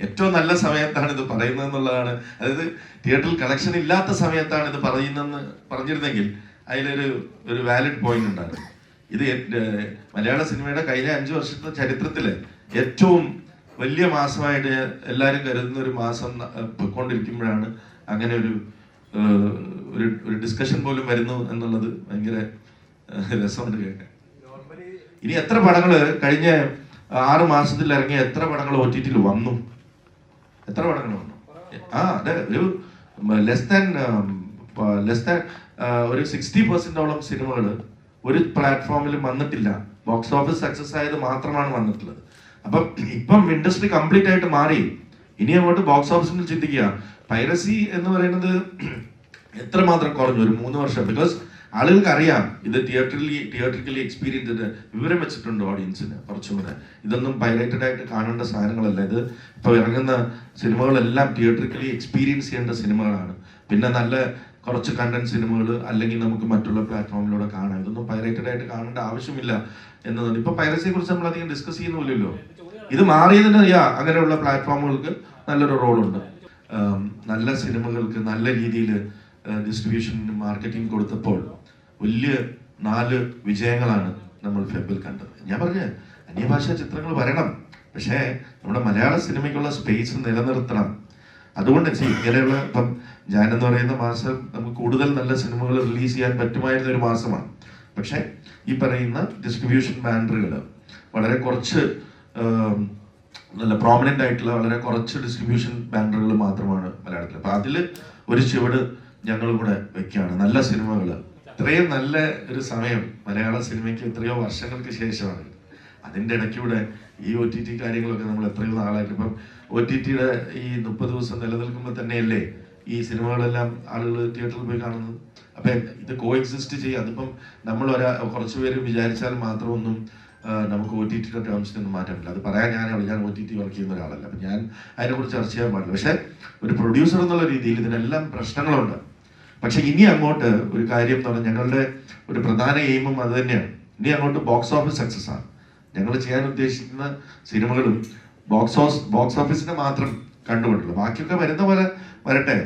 ഏറ്റവും നല്ല സമയത്താണ് ഇത് പറയുന്നത് എന്നുള്ളതാണ് അതായത് തിയേറ്ററിൽ കളക്ഷൻ ഇല്ലാത്ത സമയത്താണ് ഇത് പറയുന്നതെന്ന് പറഞ്ഞിരുന്നെങ്കിൽ അതിലൊരു ഒരു വാലിഡ് പോയിന്റ് ഉണ്ടായിരുന്നു. ഇത് മലയാള സിനിമയുടെ കഴിഞ്ഞ അഞ്ചു വർഷത്തെ ചരിത്രത്തിലെ ഏറ്റവും വലിയ മാസമായിട്ട് എല്ലാവരും കരുതുന്ന ഒരു മാസം പൊയ്ക്കൊണ്ടിരിക്കുമ്പോഴാണ് അങ്ങനെ ഒരു ഒരു ഒരു ഡിസ്കഷൻ പോലും വരുന്നു എന്നുള്ളത് ഭയങ്കര രസമുണ്ട് കേൾക്കാൻ. ഇനി എത്ര പടങ്ങൾ കഴിഞ്ഞ ആറ് മാസത്തിൽ ഇറങ്ങിയ എത്ര പടങ്ങൾ ഒ ടി ടിയിൽ വന്നു? എത്ര പടങ്ങൾ വന്നു? ആ അതെ ഒരു ലെസ് ദാൻ ലെസ് ദാൻ ഒരു സിക്സ്റ്റി പെർസെന്റോളം സിനിമകൾ ഒരു പ്ലാറ്റ്ഫോമിലും വന്നിട്ടില്ല. ബോക്സ് ഓഫീസ് സക്സസ് ആയത് മാത്രമാണ് വന്നിട്ടുള്ളത്. അപ്പം ഇപ്പം ഇൻഡസ്ട്രി കംപ്ലീറ്റ് ആയിട്ട് മാറി. ഇനി അങ്ങോട്ട് ബോക്സ് ഓഫീസിൽ ചിന്തിക്കുക. പൈറസി എന്ന് പറയുന്നത് എത്രമാത്രം കുറഞ്ഞു? ഒരു മൂന്ന് വർഷം. ബിക്കോസ് ആളുകൾക്ക് അറിയാം ഇത് തിയേറ്ററിലി തിയേറ്ററിക്കലി എക്സ്പീരിയൻസ് ചെയ്ത് വിവരം വെച്ചിട്ടുണ്ട് ഓഡിയൻസിന് കുറച്ചും കൂടെ. ഇതൊന്നും പൈറേറ്റഡ് ആയിട്ട് കാണേണ്ട സാധനങ്ങളല്ല. ഇത് ഇപ്പൊ ഇറങ്ങുന്ന സിനിമകളെല്ലാം തിയേറ്ററിക്കലി എക്സ്പീരിയൻസ് ചെയ്യേണ്ട സിനിമകളാണ്. പിന്നെ നല്ല കുറച്ച് കണ്ടന്റ് സിനിമകൾ അല്ലെങ്കിൽ നമുക്ക് മറ്റുള്ള പ്ലാറ്റ്ഫോമിലൂടെ കാണാം. ഇതൊന്നും പൈറേറ്റഡ് ആയിട്ട് കാണേണ്ട ആവശ്യമില്ല എന്നതാണ്. ഇപ്പൊ പൈറസിയെ കുറിച്ച് നമ്മൾ അധികം ഡിസ്കസ് ചെയ്യുന്നില്ലല്ലോ ഇത് മാറിയതിന് യാ അങ്ങനെയുള്ള പ്ലാറ്റ്ഫോമുകൾക്ക് നല്ലൊരു റോളുണ്ട് നല്ല സിനിമകൾക്ക് നല്ല രീതിയിൽ ഡിസ്ട്രിബ്യൂഷൻ മാർക്കറ്റിംഗ് കൊടുത്തപ്പോൾ വലിയ നാല് വിജയങ്ങളാണ് നമ്മൾ ഫെബിൽ കണ്ടത്. ഞാൻ പറഞ്ഞ അന്യഭാഷാ ചിത്രങ്ങൾ വരണം. പക്ഷേ നമ്മുടെ മലയാള സിനിമയ്ക്കുള്ള സ്പേസ് നിലനിർത്തണം. അതുകൊണ്ട് ഇങ്ങനെയുള്ള ഇപ്പം ജാൻ എന്ന് പറയുന്ന മാസം നമുക്ക് കൂടുതൽ നല്ല സിനിമകൾ റിലീസ് ചെയ്യാൻ പറ്റുമായിരുന്ന ഒരു മാസമാണ്. പക്ഷേ ഈ പറയുന്ന ഡിസ്ട്രിബ്യൂഷൻ ബാനറുകൾ വളരെ കുറച്ച് നല്ല പ്രോമിനന്റ് ആയിട്ടുള്ള വളരെ കുറച്ച് ഡിസ്ട്രിബ്യൂഷൻ ബാനറുകൾ മാത്രമാണ് മലയാളത്തിൽ അപ്പം അതിൽ ഒരു ചുവട് ഞങ്ങൾ കൂടെ വെക്കുകയാണ്. നല്ല സിനിമകൾ ഇത്രയും നല്ല ഒരു സമയം മലയാള സിനിമയ്ക്ക് എത്രയോ വർഷങ്ങൾക്ക് ശേഷമാണ്. അതിന്റെ ഇടയ്ക്കൂടെ ഈ ഒ ടി ടി കാര്യങ്ങളൊക്കെ നമ്മൾ എത്രയോ നാളായിട്ട് ഇപ്പം ഒ ടി ടിയുടെ ഈ മുപ്പത് ദിവസം നിലനിൽക്കുമ്പോൾ തന്നെയല്ലേ ഈ സിനിമകളെല്ലാം ആളുകൾ തിയേറ്ററിൽ പോയി കാണുന്നത്? അപ്പം ഇത് കോ എക്സിസ്റ്റ് ചെയ്യുക അതിപ്പം നമ്മൾ ഒരാ കുറച്ച് പേര് വിചാരിച്ചാൽ മാത്രമൊന്നും നമുക്ക് ഒ ടി ടിയുടെ ടേംസിൽ ഒന്നും മാറ്റാൻ പറ്റില്ല അത് പറയാൻ ഞാനാണ് ഞാൻ ഒ ടി ടി വർക്ക് ചെയ്യുന്ന ഒരാളല്ല. അപ്പം ഞാൻ അതിനെക്കുറിച്ച് ചർച്ച ചെയ്യാൻ പാടില്ല. പക്ഷേ ഒരു പ്രൊഡ്യൂസർ എന്നുള്ള രീതിയിൽ ഇതിനെല്ലാം പ്രശ്നങ്ങളുണ്ട്. പക്ഷെ ഇനി അങ്ങോട്ട് ഒരു കാര്യം എന്ന് പറഞ്ഞാൽ ഞങ്ങളുടെ ഒരു പ്രധാന എയിമും അത് തന്നെയാണ്. ഇനി അങ്ങോട്ട് ബോക്സ് ഓഫീസ് സക്സസ് ആണ്. ഞങ്ങൾ ചെയ്യാൻ ഉദ്ദേശിക്കുന്ന സിനിമകളും ബോക്സ് ഓഫ് ബോക്സ് ഓഫീസിനെ മാത്രം കണ്ടുകൊണ്ടുള്ളൂ. ബാക്കിയൊക്കെ വരുന്ന പോലെ വരട്ടെ.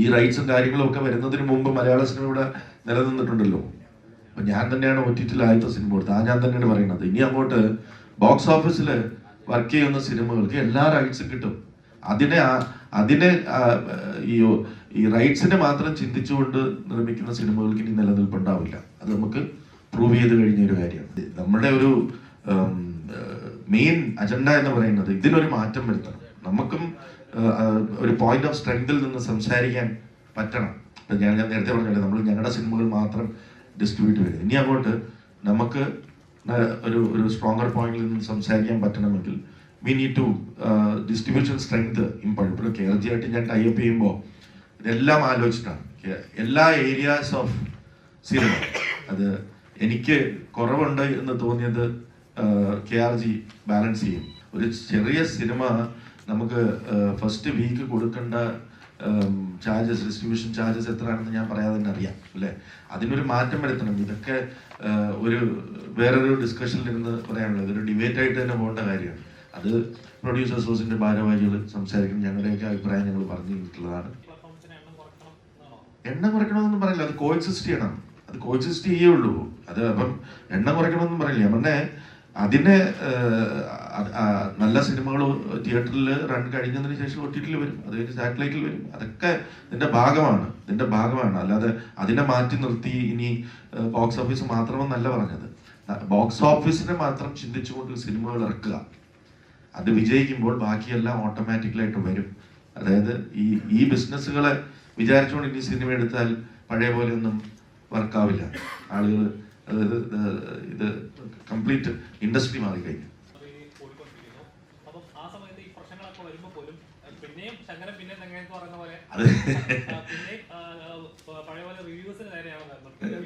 ഈ റൈറ്റ്സും കാര്യങ്ങളും ഒക്കെ വരുന്നതിന് മുമ്പ് മലയാള സിനിമ ഇവിടെ നിലനിന്നിട്ടുണ്ടല്ലോ. അപ്പൊ ഞാൻ തന്നെയാണ് ഒ ടി ടിയിൽ ആദ്യത്തെ സിനിമ കൊടുത്തത്. ആ ഞാൻ തന്നെയാണ് പറയുന്നത്. ഇനി അങ്ങോട്ട് ബോക്സ് ഓഫീസിൽ വർക്ക് ചെയ്യുന്ന സിനിമകൾക്ക് എല്ലാ റൈറ്റ്സും കിട്ടും. അതിനെ അതിനെ ഈ ഈ റൈറ്റ്സിനെ മാത്രം ചിന്തിച്ചുകൊണ്ട് നിർമ്മിക്കുന്ന സിനിമകൾക്ക് ഇനി നിലനിൽപ്പുണ്ടാവില്ല. അത് നമുക്ക് പ്രൂവ് ചെയ്ത് കഴിഞ്ഞ ഒരു കാര്യമാണ് നമ്മുടെ ഒരു മെയിൻ അജണ്ട എന്ന് പറയുന്നത് ഇതിനൊരു മാറ്റം വരുത്തണം. നമുക്കും ഒരു പോയിന്റ് ഓഫ് സ്ട്രെങ്തിൽ നിന്ന് സംസാരിക്കാൻ പറ്റണം. ഞാൻ ഞാൻ നേരത്തെ പറഞ്ഞല്ലേ നമ്മൾ ഞങ്ങളുടെ സിനിമകൾ മാത്രം ഡിസ്ട്രിബ്യൂട്ട് ചെയ്ത് ഇനി അങ്ങോട്ട് നമുക്ക് ഒരു ഒരു സ്ട്രോങ്ങർ പോയിന്റിൽ നിന്ന് സംസാരിക്കാൻ പറ്റണമെങ്കിൽ we need to distribution strength important ഇപ്പോൾ കെ ജി ആയിട്ട് ഞാൻ ടൈപ്പ് ചെയ്യുമ്പോൾ ഇതെല്ലാം ആലോചിച്ചിട്ടാണ്. എല്ലാ ഏരിയാസ് ഓഫ് സിനിമ അത് എനിക്ക് കുറവുണ്ട് എന്ന് തോന്നിയത് കെ ആർ ജി ബാലൻസ് ചെയ്യും. ഒരു ചെറിയ സിനിമ നമുക്ക് ഫസ്റ്റ് വീക്ക് കൊടുക്കേണ്ട ചാർജസ് ഡിസ്ട്രിബ്യൂഷൻ ചാർജസ് എത്രയാണെന്ന് ഞാൻ പറയാതെ തന്നെ അറിയാം അല്ലേ? അതിനൊരു മാറ്റം വരുത്തണം. ഇതൊക്കെ ഒരു വേറൊരു ഡിസ്കഷനിൽ ഇരുന്ന് പറയാനുള്ളത്. ഒരു ഡിബേറ്റ് ആയിട്ട് തന്നെ പോകേണ്ട കാര്യമാണ്. അത് പ്രൊഡ്യൂസേഴ്സ് ഹൗസിന്റെ ഭാരവാഹികൾ സംസാരിക്കും. ഞങ്ങളുടെയൊക്കെ അഭിപ്രായം ഞങ്ങൾ പറഞ്ഞു തന്നിട്ടുള്ളതാണ് എണ്ണം കുറയ്ക്കണമെന്നൊന്നും പറയില്ല. അത് കോഎക്സിസ്റ്റ് ചെയ്യണം അത് കോഎക്സിസ്റ്റ് ചെയ്യേ ഉള്ളൂ. അത് അപ്പം എണ്ണം കുറയ്ക്കണമെന്നും പറയില്ല. പിന്നെ അതിനെ നല്ല സിനിമകൾ തിയേറ്ററിൽ റൺ കഴിഞ്ഞതിന് ശേഷം ഒ ടി വരും. അത് കഴിഞ്ഞ് സാറ്റലൈറ്റിൽ വരും. അതൊക്കെ ഇതിന്റെ ഭാഗമാണ്. ഇതിന്റെ ഭാഗമാണ്. അല്ലാതെ അതിനെ മാറ്റി നിർത്തി ഇനി ബോക്സ് ഓഫീസ് മാത്രമെന്നല്ല പറഞ്ഞത്. ബോക്സ് ഓഫീസിനെ മാത്രം ചിന്തിച്ചുകൊണ്ട് സിനിമകൾ ഇറക്കുക. അത് വിജയിക്കുമ്പോൾ ബാക്കിയെല്ലാം ഓട്ടോമാറ്റിക്കലായിട്ട് വരും. അതായത് ഈ ഈ ബിസിനസ്സുകളെ വിചാരിച്ചുകൊണ്ട് ഇനി സിനിമ എടുത്താൽ പഴയ പോലെ ഒന്നും വർക്കാവില്ല ആളുകൾ അതായത് ഇത് കംപ്ലീറ്റ് ഇൻഡസ്ട്രി മാറിക്കഴിഞ്ഞു.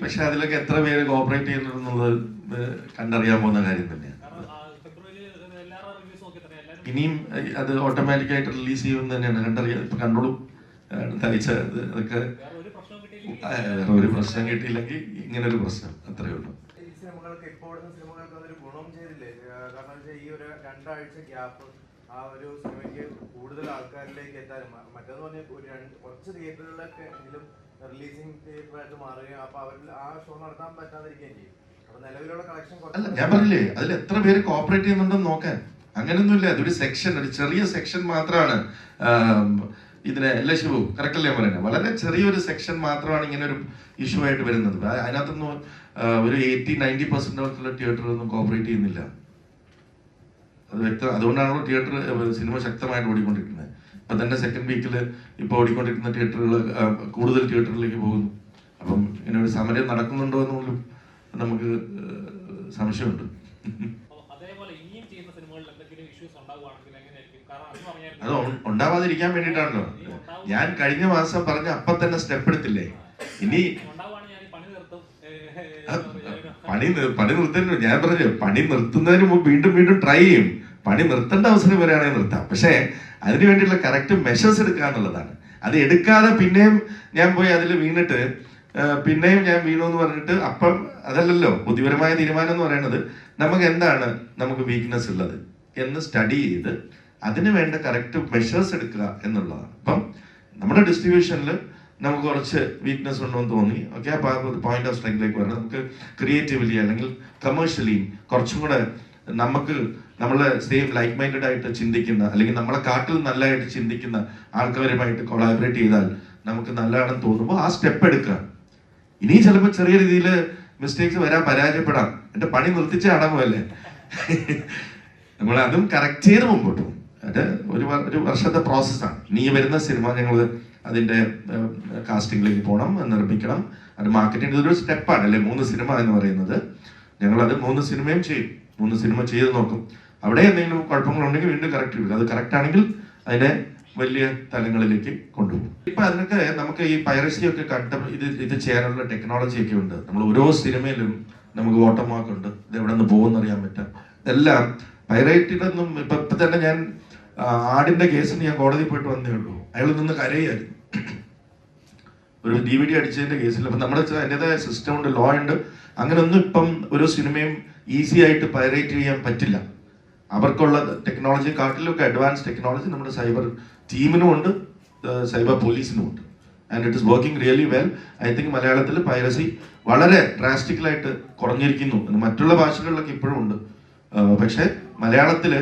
പക്ഷെ അതിലൊക്കെ എത്ര പേര് കോപ്പറേറ്റ് ചെയ്യുന്നുണ്ടെന്നുള്ളത് ഏഹ് കണ്ടറിയാൻ പോകുന്ന കാര്യം തന്നെയാണ്. ഇനിയും അത് ഓട്ടോമാറ്റിക്കായിട്ട് റിലീസ് ചെയ്യുമെന്ന് തന്നെയാണ്. കണ്ടറിയാം ഇപ്പൊ കണ്ടോളും. അത് അതൊക്കെ ഒരു പ്രശ്നം കിട്ടിയില്ലെങ്കിൽ ഇങ്ങനെ ഒരു പ്രശ്നം അത്രയേ ഉള്ളൂ. സിനിമകൾക്ക് ഇപ്പോൾ സിനിമകൾക്ക് അതൊരു ഗുണം ചെയ്തില്ലേ? കാരണം വെച്ചാൽ ഈ ഒരു രണ്ടാഴ്ച ഗ്യാപ്പ് ആ ഒരു സിനിമയ്ക്ക് കൂടുതൽ ആൾക്കാരിലേക്ക് എത്താനും മ- മറ്റേന്ന് പറഞ്ഞാൽ ഒരു രണ്ട് കുറച്ച് തിയേറ്ററുകളിലൊക്കെ എങ്കിലും റിലീസിംഗ് തിയേറ്ററായിട്ട് മാറുകയും അപ്പൊ അവരിൽ ആ ഷോ നടത്താൻ പറ്റാതിരിക്കുകയും ചെയ്യും. അല്ല ഞാൻ പറഞ്ഞില്ലേ അതിൽ എത്ര പേര് കോപ്പറേറ്റ് ചെയ്യുന്നുണ്ടെന്ന് നോക്കാൻ. അങ്ങനെയൊന്നുമില്ല അതൊരു സെക്ഷൻ ഒരു ചെറിയ സെക്ഷൻ മാത്രമാണ് ഇതിനെ അല്ലേ ശിവു? കറക്റ്റ് അല്ലേ പറയുന്നത് വളരെ ചെറിയൊരു സെക്ഷൻ മാത്രമാണ് ഇങ്ങനെ ഒരു ഇഷ്യൂ ആയിട്ട് വരുന്നത്. അതിനകത്തൊന്നും ഒരു എയ്റ്റി നയന്റി പെർസെന്റോളത്തിലുള്ള തിയേറ്ററൊന്നും കോപ്പറേറ്റ് ചെയ്യുന്നില്ല. അത് വ്യക്തം അതുകൊണ്ടാണല്ലോ തിയേറ്റർ സിനിമ ശക്തമായിട്ട് ഓടിക്കൊണ്ടിരിക്കുന്നത്. ഇപ്പം തന്നെ സെക്കൻഡ് വീക്കിൽ ഇപ്പോൾ ഓടിക്കൊണ്ടിരിക്കുന്ന തിയേറ്ററുകൾ കൂടുതൽ തിയേറ്ററിലേക്ക് പോകുന്നു. അപ്പം ഇങ്ങനെ ഒരു സമരം നടക്കുന്നുണ്ടോ എന്നുള്ളൂ നമുക്ക് സംശയമുണ്ട് അപ്പൊ അതേപോലെ ഇനിയും ചെയ്യുന്ന സിനിമകളിൽ എന്തെങ്കിലും ഇഷ്യൂസ് ഉണ്ടാവുകയാണെങ്കിൽ എങ്ങനെയായിരിക്കും കാരണം അത് ഉണ്ടാവാതിരിക്കാൻ വേണ്ടിട്ടാണല്ലോ ഞാൻ കഴിഞ്ഞ മാസം പറഞ്ഞ അപ്പൊ തന്നെ സ്റ്റെപ്പ് എടുത്തില്ലേ? ഇനി പണി പണി നിർത്തുന്നു ഞാൻ പറഞ്ഞു പണി നിർത്തുന്നതിന് മുമ്പ് വീണ്ടും വീണ്ടും ട്രൈ ചെയ്യും. പണി നിർത്തേണ്ട അവസരം വരികയാണെങ്കിൽ നിർത്താം. പക്ഷേ അതിന് വേണ്ടിയുള്ള കറക്റ്റ് മെഷേഴ്സ് എടുക്കുക എന്നുള്ളതാണ്. അത് എടുക്കാതെ പിന്നെയും ഞാൻ പോയി അതിൽ വീണിട്ട് പിന്നെയും ഞാൻ വീണു എന്ന് പറഞ്ഞിട്ട് അപ്പം അതല്ലല്ലോ ബുദ്ധിപരമായ തീരുമാനം എന്ന് പറയുന്നത്. നമുക്ക് എന്താണ് നമുക്ക് വീക്ക്നെസ് ഉള്ളത്? എന്ന് സ്റ്റഡി ചെയ്ത് അതിന് വേണ്ട കറക്റ്റ് മെഷേഴ്സ് എടുക്കുക എന്നുള്ളതാണ്. അപ്പം നമ്മുടെ ഡിസ്ട്രിബ്യൂഷനിൽ നമുക്ക് കുറച്ച് വീക്ക്നെസ് ഉണ്ടെന്ന് തോന്നി. ഓക്കെ അപ്പോൾ ഒരു പോയിന്റ് ഓഫ് സ്ട്രെങ്തിലേക്ക് വരണം. നമുക്ക് ക്രിയേറ്റീവ്ലി അല്ലെങ്കിൽ കമേഴ്ഷ്യലി കുറച്ചും കൂടെ നമുക്ക് നമ്മളെ സെയിം ലൈക്ക് മൈൻഡഡ് ആയിട്ട് ചിന്തിക്കുന്ന അല്ലെങ്കിൽ നമ്മളെ കാട്ടിൽ നല്ലതായിട്ട് ചിന്തിക്കുന്ന ആൾക്കാരുമായിട്ട് കൊളാബറേറ്റ് ചെയ്താൽ നമുക്ക് നല്ലതാണെന്ന് തോന്നുമ്പോൾ ആ സ്റ്റെപ്പ് എടുക്കുക. ഇനി ചിലപ്പോൾ ചെറിയ രീതിയിൽ മിസ്റ്റേക്സ് വരാൻ പരാജയപ്പെടാം. എന്റെ പണി നിർത്തിച്ച അടങ്ങുമല്ലേ നമ്മൾ അതും കറക്റ്റ് ചെയ്ത് മുമ്പോട്ട് പോകും. അത് ഒരു ഒരു വർഷത്തെ പ്രോസസ്സാണ് ഈ വരുന്ന സിനിമ ഞങ്ങൾ അതിന്റെ കാസ്റ്റിംഗിലേക്ക് പോകണം നിർമ്മിക്കണം. അത് മാർക്കറ്റിംഗ് ഇതൊരു സ്റ്റെപ്പാണ് അല്ലെ? മൂന്ന് സിനിമ എന്ന് പറയുന്നത്. ഞങ്ങളത് മൂന്ന് സിനിമയും ചെയ്യും. മൂന്ന് സിനിമ ചെയ്ത് നോക്കും. അവിടെ എന്തെങ്കിലും കുഴപ്പങ്ങളുണ്ടെങ്കിൽ വീണ്ടും കറക്റ്റ് ചെയ്യും. അത് കറക്റ്റ് ആണെങ്കിൽ അതിനെ വലിയ തലങ്ങളിലേക്ക് കൊണ്ടുപോകും. ഇപ്പൊ അതിനൊക്കെ നമുക്ക് ഈ പൈറസി ഒക്കെ കണ്ട ഇത് ഇത് ചെയ്യാനുള്ള ടെക്നോളജി ഒക്കെ ഉണ്ട്. നമ്മൾ ഓരോ സിനിമയിലും നമുക്ക് വാട്ടർമാർക്ക് ഉണ്ട്. ഇത് എവിടെ നിന്ന് പോകുമെന്ന് അറിയാൻ പറ്റും. ഇതെല്ലാം പൈറേറ്റിലൊന്നും ഇപ്പൊ ഇപ്പൊ തന്നെ ഞാൻ ആടിന്റെ കേസിന് ഞാൻ കോടതി പോയിട്ട് വന്നേ ഉള്ളൂ. അയാൾ നിന്ന് കരയായിരുന്നു. ഒരു ഡി വി ഡി അടിച്ചതിന്റെ കേസിൽ. അപ്പൊ നമ്മുടെ അതിന്റെതായ സിസ്റ്റം ഉണ്ട് ലോ ഉണ്ട്. അങ്ങനെ ഒന്നും ഇപ്പം ഒരു സിനിമയും ഈസി ആയിട്ട് പൈറേറ്റ് ചെയ്യാൻ പറ്റില്ല. അവർക്കുള്ള ടെക്നോളജി കാട്ടിലൊക്കെ അഡ്വാൻസ് ടെക്നോളജി നമ്മുടെ സൈബർ ടീമിനും ഉണ്ട് സൈബർ പോലീസിനും ഉണ്ട്. And it is working really well I think മലയാളത്തിൽ പൈറസി വളരെ ഡ്രാസ്റ്റിക്കലായിട്ട് കുറഞ്ഞിരിക്കുന്നു. മറ്റുള്ള ഭാഷകളിലൊക്കെ ഇപ്പോഴും ഉണ്ട്. പക്ഷേ മലയാളത്തിൽ